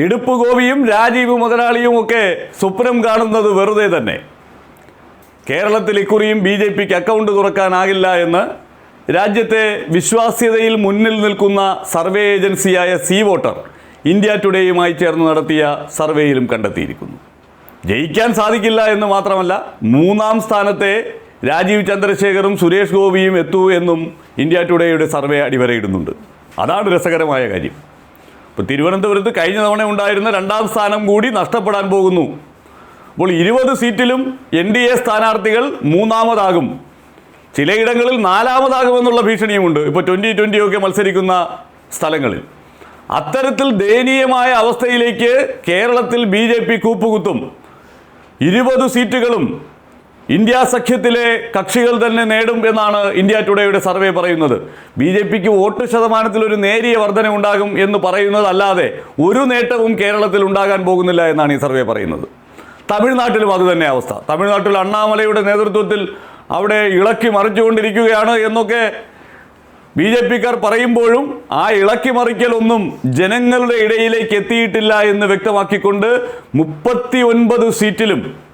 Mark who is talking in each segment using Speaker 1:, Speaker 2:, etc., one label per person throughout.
Speaker 1: ഇടുപ്പ് ഗോപിയും രാജീവ് മുതലാളിയും ഒക്കെ സ്വപ്നം കാണുന്നത് വെറുതെ തന്നെ. കേരളത്തിൽ ഇക്കുറിയും ബി ജെ പിക്ക് അക്കൗണ്ട് തുറക്കാനാകില്ല എന്ന് രാജ്യത്തെ വിശ്വാസ്യതയിൽ മുന്നിൽ നിൽക്കുന്ന സർവേ ഏജൻസിയായ സി വോട്ടർ ഇന്ത്യ ടുഡേയുമായി ചേർന്ന് നടത്തിയ സർവേയിലും കണ്ടെത്തിയിരിക്കുന്നു. ജയിക്കാൻ സാധിക്കില്ല എന്ന് മാത്രമല്ല മൂന്നാം സ്ഥാനത്തെ രാജീവ് ചന്ദ്രശേഖറും സുരേഷ് ഗോപിയും എത്തൂ എന്നും ഇന്ത്യ ടുഡേയുടെ സർവേ അടിവരയിടുന്നുണ്ട്. അതാണ് രസകരമായ കാര്യം. ഇപ്പോൾ തിരുവനന്തപുരത്ത് കഴിഞ്ഞ തവണ ഉണ്ടായിരുന്ന രണ്ടാം സ്ഥാനം കൂടി നഷ്ടപ്പെടാൻ പോകുന്നു. അപ്പോൾ ഇരുപത് സീറ്റിലും എൻ ഡി എ സ്ഥാനാർത്ഥികൾ മൂന്നാമതാകും. ചിലയിടങ്ങളിൽ നാലാമതാകുമെന്നുള്ള ഭീഷണിയുമുണ്ട്. ഇപ്പോൾ ട്വന്റി ഒക്കെ മത്സരിക്കുന്ന സ്ഥലങ്ങളിൽ. അത്തരത്തിൽ ദയനീയമായ അവസ്ഥയിലേക്ക് കേരളത്തിൽ ബി ജെ പി കൂപ്പുകുത്തും. ഇരുപത് സീറ്റുകളും ഇന്ത്യ സഖ്യത്തിലെ കക്ഷികൾ തന്നെ നേടും എന്നാണ് ഇന്ത്യ ടുഡേയുടെ സർവേ പറയുന്നത്. ബി ജെ പിക്ക് വോട്ട് ശതമാനത്തിൽ ഒരു നേരിയ വർധന ഉണ്ടാകും എന്ന് പറയുന്നതല്ലാതെ ഒരു നേട്ടവും കേരളത്തിൽ ഉണ്ടാകാൻ പോകുന്നില്ല എന്നാണ് ഈ സർവേ പറയുന്നത്. തമിഴ്നാട്ടിലും അതുതന്നെ അവസ്ഥ. തമിഴ്നാട്ടിൽ അണ്ണാമലയുടെ നേതൃത്വത്തിൽ അവിടെ ഇളക്കി മറിച്ചുകൊണ്ടിരിക്കുകയാണ് എന്നൊക്കെ ബി ജെ പിക്കാർ പറയുമ്പോഴും ആ ഇളക്കി മറിക്കലൊന്നും ജനങ്ങളുടെ ഇടയിലേക്ക് എത്തിയിട്ടില്ല എന്ന് വ്യക്തമാക്കിക്കൊണ്ട് മുപ്പത്തി ഒൻപത് സീറ്റിലും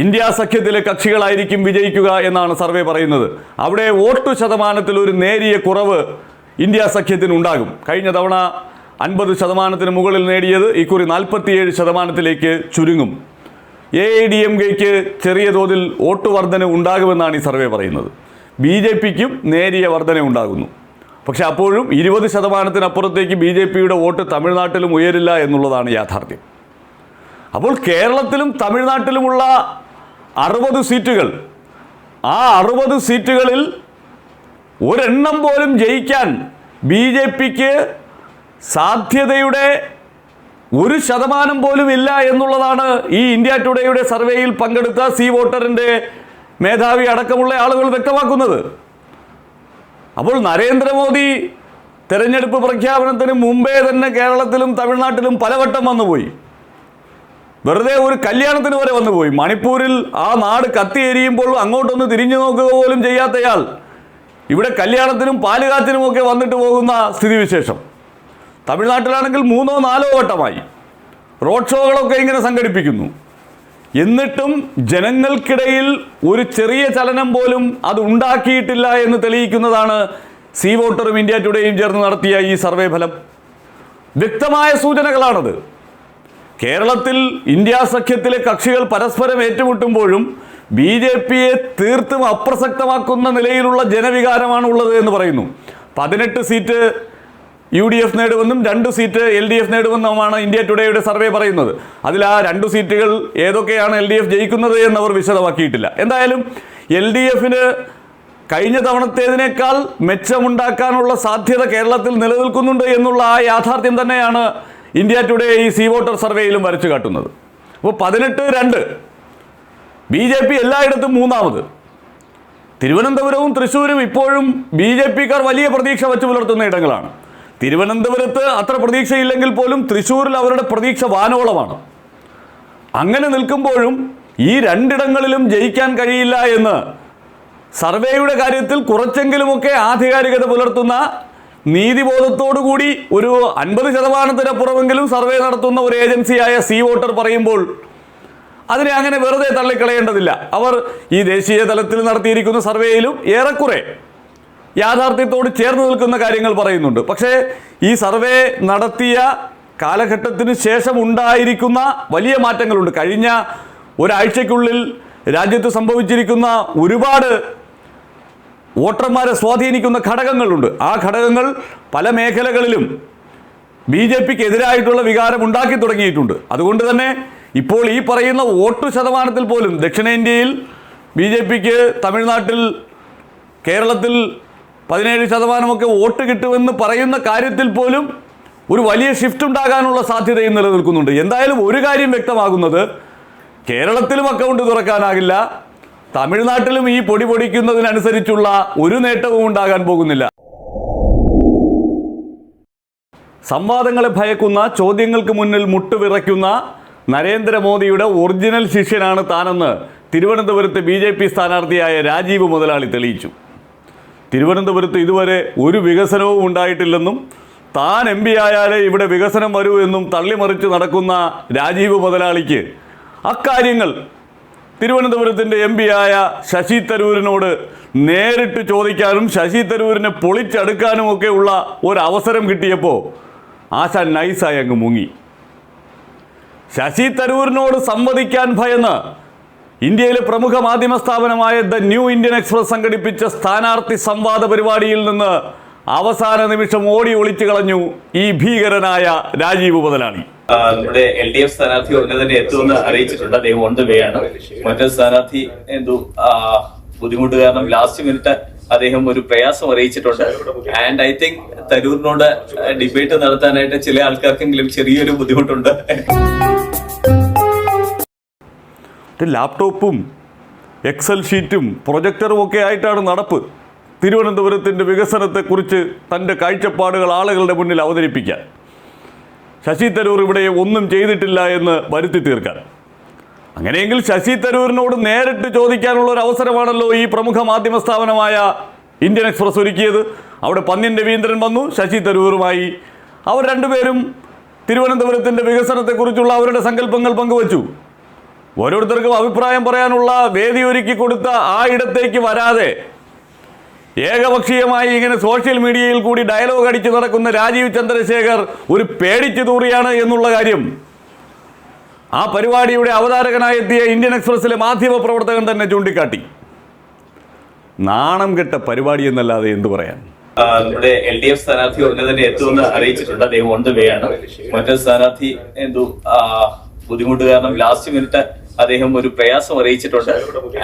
Speaker 1: ഇന്ത്യ സഖ്യത്തിലെ കക്ഷികളായിരിക്കും വിജയിക്കുക എന്നാണ് സർവേ പറയുന്നത്. അവിടെ വോട്ട് ശതമാനത്തിൽ ഒരു നേരിയ കുറവ് ഇന്ത്യ സഖ്യത്തിന് ഉണ്ടാകും. കഴിഞ്ഞ തവണ അൻപത് ശതമാനത്തിന് മുകളിൽ നേടിയത് ഇക്കുറി നാൽപ്പത്തിയേഴ് ശതമാനത്തിലേക്ക് ചുരുങ്ങും. എ ഐ ഡി എം കെക്ക് ചെറിയ തോതിൽ വോട്ട് വർധന ഉണ്ടാകുമെന്നാണ് ഈ സർവേ പറയുന്നത്. ബി ജെ പിക്കും നേരിയ വർധന ഉണ്ടാകുന്നു. പക്ഷെ അപ്പോഴും ഇരുപത് ശതമാനത്തിനപ്പുറത്തേക്ക് ബി ജെ പിയുടെ വോട്ട് തമിഴ്നാട്ടിലും ഉയരില്ല എന്നുള്ളതാണ് യാഥാർത്ഥ്യം. അപ്പോൾ കേരളത്തിലും തമിഴ്നാട്ടിലുമുള്ള അറുപത് സീറ്റുകൾ. ആ അറുപത് സീറ്റുകളിൽ ഒരെണ്ണം പോലും ജയിക്കാൻ ബി ജെ പിക്ക് സാധ്യതയുടെ ഒരു ശതമാനം പോലും ഇല്ല എന്നുള്ളതാണ് ഈ ഇന്ത്യ ടുഡേയുടെ സർവേയിൽ പങ്കെടുത്ത സി വോട്ടറിന്റെ മേധാവി അടക്കമുള്ള ആളുകൾ വ്യക്തമാക്കുന്നത്. അപ്പോൾ നരേന്ദ്രമോദി തെരഞ്ഞെടുപ്പ് പ്രഖ്യാപനത്തിന് മുമ്പേ തന്നെ കേരളത്തിലും തമിഴ്നാട്ടിലും പലവട്ടം വന്നുപോയി. വെറുതെ ഒരു കല്യാണത്തിന് വരെ വന്നു പോയി. മണിപ്പൂരിൽ ആ നാട് കത്തിയെരിയുമ്പോൾ അങ്ങോട്ടൊന്ന് തിരിഞ്ഞു നോക്കുക പോലും ചെയ്യാത്തയാൾ ഇവിടെ കല്യാണത്തിനും പാലുകാത്തിനുമൊക്കെ വന്നിട്ട് പോകുന്ന സ്ഥിതിവിശേഷം. തമിഴ്നാട്ടിലാണെങ്കിൽ മൂന്നോ നാലോ വട്ടമായി. റോഡ് ഷോകളൊക്കെ ഇങ്ങനെ സംഘടിപ്പിക്കുന്നു. എന്നിട്ടും ജനങ്ങൾക്കിടയിൽ ഒരു ചെറിയ ചലനം പോലും അത് ഉണ്ടാക്കിയിട്ടില്ല എന്ന് തെളിയിക്കുന്നതാണ് സീ വോട്ടറും ഇന്ത്യ ടുഡേയും ചേർന്ന് നടത്തിയ ഈ സർവേ ഫലം. വ്യക്തമായ സൂചനകളാണത്. കേരളത്തിൽ ഇന്ത്യ സഖ്യത്തിലെ കക്ഷികൾ പരസ്പരം ഏറ്റുമുട്ടുമ്പോഴും ബി ജെ പിയെ തീർത്തും അപ്രസക്തമാക്കുന്ന നിലയിലുള്ള ജനവികാരമാണ് ഉള്ളത് എന്ന് പറയുന്നു. പതിനെട്ട് സീറ്റ് യു ഡി എഫ് നേടുമെന്നും രണ്ട് സീറ്റ് എൽ ഡി എഫ് നേടുമെന്നുമാണ് ഇന്ത്യ ടുഡേയുടെ സർവേ പറയുന്നത്. അതിൽ ആ രണ്ട് സീറ്റുകൾ ഏതൊക്കെയാണ് എൽ ഡി എഫ് ജയിക്കുന്നത് എന്നവർ വിശദമാക്കിയിട്ടില്ല. എന്തായാലും എൽ ഡി എഫിന് കഴിഞ്ഞ തവണത്തേതിനേക്കാൾ മെച്ചമുണ്ടാക്കാനുള്ള സാധ്യത കേരളത്തിൽ നിലനിൽക്കുന്നുണ്ട് എന്നുള്ള ആ യാഥാർത്ഥ്യം തന്നെയാണ് ഇന്ത്യ ടുഡേ ഈ സീ വോട്ടർ സർവേയിലും വരച്ചു കാട്ടുന്നത്. അപ്പോൾ പതിനെട്ട് രണ്ട്. ബി ജെ പി എല്ലായിടത്തും മൂന്നാമത്. തിരുവനന്തപുരവും തൃശ്ശൂരും ഇപ്പോഴും ബി ജെ പിക്കാർ വലിയ പ്രതീക്ഷ വെച്ച് പുലർത്തുന്ന ഇടങ്ങളാണ്. തിരുവനന്തപുരത്ത് അത്ര പ്രതീക്ഷയില്ലെങ്കിൽ പോലും തൃശ്ശൂരിൽ അവരുടെ പ്രതീക്ഷ വാനോളമാണ്. അങ്ങനെ നിൽക്കുമ്പോഴും ഈ രണ്ടിടങ്ങളിലും ജയിക്കാൻ കഴിയില്ല എന്ന് സർവേയുടെ കാര്യത്തിൽ കുറച്ചെങ്കിലുമൊക്കെ ആധികാരികത പുലർത്തുന്ന നീതിബോധത്തോടുകൂടി ഒരു അൻപത് ശതമാനത്തിനപ്പുറമെങ്കിലും സർവേ നടത്തുന്ന ഒരു ഏജൻസിയായ സി വോട്ടർ പറയുമ്പോൾ അതിനെ അങ്ങനെ വെറുതെ തള്ളിക്കളയേണ്ടതില്ല. അവർ ഈ ദേശീയ തലത്തിൽ നടത്തിയിരിക്കുന്ന സർവേയിലും ഏറെക്കുറെ യാഥാർത്ഥ്യത്തോട് ചേർന്ന് നിൽക്കുന്ന കാര്യങ്ങൾ പറയുന്നുണ്ട്. പക്ഷേ ഈ സർവേ നടത്തിയ കാലഘട്ടത്തിന് ശേഷം ഉണ്ടായിരിക്കുന്ന വലിയ മാറ്റങ്ങളുണ്ട്. കഴിഞ്ഞ ഒരാഴ്ചയ്ക്കുള്ളിൽ രാജ്യത്ത് സംഭവിച്ചിരിക്കുന്ന ഒരുപാട് വോട്ടർമാരെ സ്വാധീനിക്കുന്ന ഘടകങ്ങളുണ്ട്. ആ ഘടകങ്ങൾ പല മേഖലകളിലും ബി ജെ പിക്ക് എതിരായിട്ടുള്ള വികാരം ഉണ്ടാക്കി തുടങ്ങിയിട്ടുണ്ട്. അതുകൊണ്ട് തന്നെ ഇപ്പോൾ ഈ പറയുന്ന വോട്ട് ശതമാനത്തിൽ പോലും ദക്ഷിണേന്ത്യയിൽ ബി ജെ പിക്ക് തമിഴ്നാട്ടിൽ കേരളത്തിൽ പതിനേഴ് ശതമാനമൊക്കെ വോട്ട് കിട്ടുമെന്ന് പറയുന്ന കാര്യത്തിൽ പോലും ഒരു വലിയ ഷിഫ്റ്റ് ഉണ്ടാകാനുള്ള സാധ്യതയും നിലനിൽക്കുന്നുണ്ട്. എന്തായാലും ഒരു കാര്യം വ്യക്തമാകുന്നത് കേരളത്തിലും അക്കൗണ്ട് തുറക്കാനാകില്ല. തമിഴ്നാട്ടിലും ഈ പൊടി പൊടിക്കുന്നതിനനുസരിച്ചുള്ള ഒരു നേട്ടവും ഉണ്ടാകാൻ പോകുന്നില്ല. സംവാദങ്ങളെ ഭയക്കുന്ന ചോദ്യങ്ങൾക്ക് മുന്നിൽ മുട്ടുവിറയ്ക്കുന്ന നരേന്ദ്രമോദിയുടെ ഒറിജിനൽ ശിഷ്യനാണ് താനെന്ന് തിരുവനന്തപുരത്ത് ബി ജെ പി സ്ഥാനാർത്ഥിയായ രാജീവ് മുതലാളി തെളിയിച്ചു. തിരുവനന്തപുരത്ത് ഇതുവരെ ഒരു വികസനവും ഉണ്ടായിട്ടില്ലെന്നും താൻ എം പി ആയാലേ ഇവിടെ വികസനം വരൂ എന്നും തള്ളിമറിച്ച് നടക്കുന്ന രാജീവ് മുതലാളിക്ക് അക്കാര്യങ്ങൾ തിരുവനന്തപുരത്തിന്റെ എം ആയ ശശി തരൂരിനോട് നേരിട്ട് ചോദിക്കാനും ശശി തരൂരിനെ പൊളിച്ചെടുക്കാനും ഒക്കെ ഉള്ള ഒരു അവസരം കിട്ടിയപ്പോൾ ആശാൻ നൈസായി അങ്ങ് മുങ്ങി. ശശി തരൂരിനോട് സംവദിക്കാൻ ഭയന്ന് ഇന്ത്യയിലെ പ്രമുഖ മാധ്യമ സ്ഥാപനമായ ദ ന്യൂ ഇന്ത്യൻ എക്സ്പ്രസ് സംഘടിപ്പിച്ച സ്ഥാനാർത്ഥി സംവാദ പരിപാടിയിൽ നിന്ന് അവസാന നിമിഷം ഓടി ഒളിച്ചു കളഞ്ഞു ഈ ഭീകരനായ രാജീവ് മുതലാളി
Speaker 2: ആ, നമ്മുടെ എൽ ഡി എഫ് സ്ഥാനാർത്ഥി ഉടനെ തന്നെ എത്തുമെന്ന് അറിയിച്ചിട്ടുണ്ട്. അദ്ദേഹം ഓൺ ദ വേ ആണ്. മറ്റൊരു സ്ഥാനാർത്ഥി എന്തോ ബുദ്ധിമുട്ട് കാരണം ലാസ്റ്റ് മിനിറ്റ് അദ്ദേഹം ഒരു പ്രയാസം അറിയിച്ചിട്ടുണ്ട്. ആൻഡ് ഐ തിങ്ക് തരൂരിനോട് ഡിബേറ്റ് നടത്താനായിട്ട് ചില ആൾക്കാർക്കെങ്കിലും ചെറിയൊരു ബുദ്ധിമുട്ടുണ്ട്.
Speaker 1: ലാപ്ടോപ്പും എക്സൽ ഷീറ്റും പ്രൊജക്ടറും ഒക്കെ ആയിട്ടാണ് നടപ്പ്. തിരുവനന്തപുരത്തിന്റെ വികസനത്തെക്കുറിച്ച് തന്റെ കാഴ്ചപ്പാടുകൾ ആളുകളുടെ മുന്നിൽ അവതരിപ്പിക്കാൻ. ശശി തരൂർ ഇവിടെ ഒന്നും ചെയ്തിട്ടില്ല എന്ന് വരുത്തി തീർക്കാൻ. അങ്ങനെയെങ്കിൽ ശശി തരൂരിനോട് നേരിട്ട് ചോദിക്കാനുള്ള ഒരു അവസരമാണല്ലോ ഈ പ്രമുഖ മാധ്യമ സ്ഥാപനമായ ഇന്ത്യൻ എക്സ്പ്രസ് ഒരുക്കിയത്. അവിടെ പന്ന്യൻ രവീന്ദ്രൻ വന്നു ശശി തരൂറുമായി അവർ രണ്ടുപേരും തിരുവനന്തപുരത്തിന്റെ വികസനത്തെക്കുറിച്ചുള്ള അവരുടെ സങ്കല്പങ്ങൾ പങ്കുവച്ചു. ഓരോരുത്തർക്കും അഭിപ്രായം പറയാനുള്ള വേദി ഒരുക്കി കൊടുത്ത ആ ഇടത്തേക്ക് വരാതെ ഏകപക്ഷീയമായി ഇങ്ങനെ സോഷ്യൽ മീഡിയയിൽ കൂടി ഡയലോഗ് അടിച്ചു നടക്കുന്ന രാജീവ് ചന്ദ്രശേഖർ ഒരു പേടിച്ചു തൂറിയാണ് എന്നുള്ള കാര്യം. ആ പരിപാടിയുടെ അവതാരകനായി എത്തിയ ഇന്ത്യൻ എക്സ്പ്രസിലെ മാധ്യമ പ്രവർത്തകൻ തന്നെ ചൂണ്ടിക്കാട്ടി. നാണം കെട്ട പരിപാടി എന്നല്ലാതെ എന്തു പറയാൻ?
Speaker 2: നമ്മുടെ എൽ ഡി എഫ് സ്ഥാനാർത്ഥി ഉടനെ തന്നെ എത്തുമെന്ന് അറിയിച്ചിട്ടുണ്ട്. അദ്ദേഹം ഓൺ ദ വേ ആണ്. മറ്റൊരു സ്ഥാനാർത്ഥി എന്തോ ബുദ്ധിമുട്ട് കാരണം ലാസ്റ്റ് മിനിറ്റ് അദ്ദേഹം ഒരു പ്രയാസം അറിയിച്ചിട്ടുണ്ട്.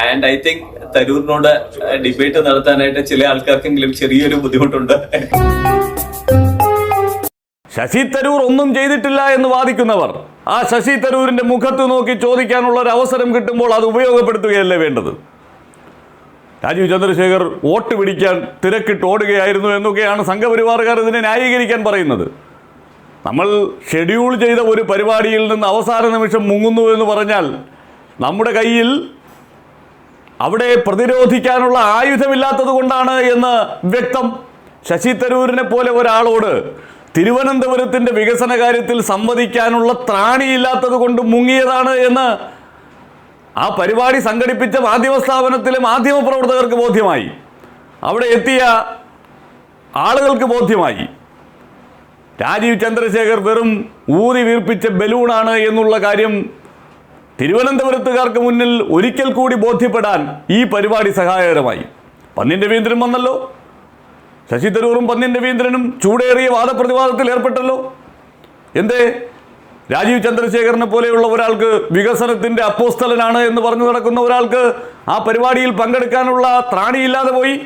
Speaker 2: ആൻഡ് ഐ തിങ്ക് തരൂരിനോട് ഡിബേറ്റ് നടത്താനായിട്ട് ചില ആൾക്കാർക്കെങ്കിലും ചെറിയൊരു ബുദ്ധിമുട്ടുണ്ട്.
Speaker 1: ശശി തരൂർ ഒന്നും ചെയ്തിട്ടില്ല എന്ന് വാദിക്കുന്നവർ ആ ശശി തരൂരിന്റെ മുഖത്ത് നോക്കി ചോദിക്കാനുള്ള ഒരു അവസരം കിട്ടുമ്പോൾ അത് ഉപയോഗപ്പെടുത്തുകയല്ലേ വേണ്ടത്? രാജീവ് ചന്ദ്രശേഖർ വോട്ട് പിടിക്കാൻ തിരക്കിട്ട് ഓടുകയായിരുന്നു എന്നൊക്കെയാണ് സംഘപരിവാറുകാർ ഇതിനെ ന്യായീകരിക്കാൻ പറയുന്നത്. നമ്മൾ ഷെഡ്യൂൾ ചെയ്ത ഒരു പരിപാടിയിൽ നിന്ന് അവസാന നിമിഷം മുങ്ങുന്നു എന്ന് പറഞ്ഞാൽ നമ്മുടെ കയ്യിൽ അവിടെ പ്രതിരോധിക്കാനുള്ള ആയുധമില്ലാത്തത് കൊണ്ടാണ് എന്ന് വ്യക്തം. ശശി തരൂരിനെ പോലെ ഒരാളോട് തിരുവനന്തപുരത്തിന്റെ വികസന കാര്യത്തിൽ സംവദിക്കാനുള്ള ത്രാണിയില്ലാത്തത് കൊണ്ട് മുങ്ങിയതാണ് എന്ന് ആ പരിപാടി സംഘടിപ്പിച്ച മാധ്യമ സ്ഥാപനത്തിലെ മാധ്യമ പ്രവർത്തകർക്ക് ബോധ്യമായി. അവിടെ എത്തിയ ആളുകൾക്ക് ബോധ്യമായി. രാജീവ് ചന്ദ്രശേഖർ വെറും ഊതി വീർപ്പിച്ച ബലൂണാണ് എന്നുള്ള കാര്യം തിരുവനന്തപുരത്തുകാർക്ക് മുന്നിൽ ഒരിക്കൽ കൂടി ബോധ്യപ്പെടാൻ ഈ പരിപാടി സഹായകരമായി. പന്നിൻ രവീന്ദ്രൻ വന്നല്ലോ. ശശി തരൂറും പന്നിൻ രവീന്ദ്രനും ചൂടേറിയ വാദപ്രതിവാദത്തിൽ ഏർപ്പെട്ടല്ലോ. എന്തേ? രാജീവ് ചന്ദ്രശേഖരനെ പോലെയുള്ള ഒരാൾക്ക് വികസനത്തിന്റെ അപ്പോസ്തലനാണ് എന്ന് പറഞ്ഞു നടക്കുന്ന ഒരാൾക്ക് ആ പരിപാടിയിൽ പങ്കെടുക്കാനുള്ള ത്രാണിയില്ലാതെ പോയി.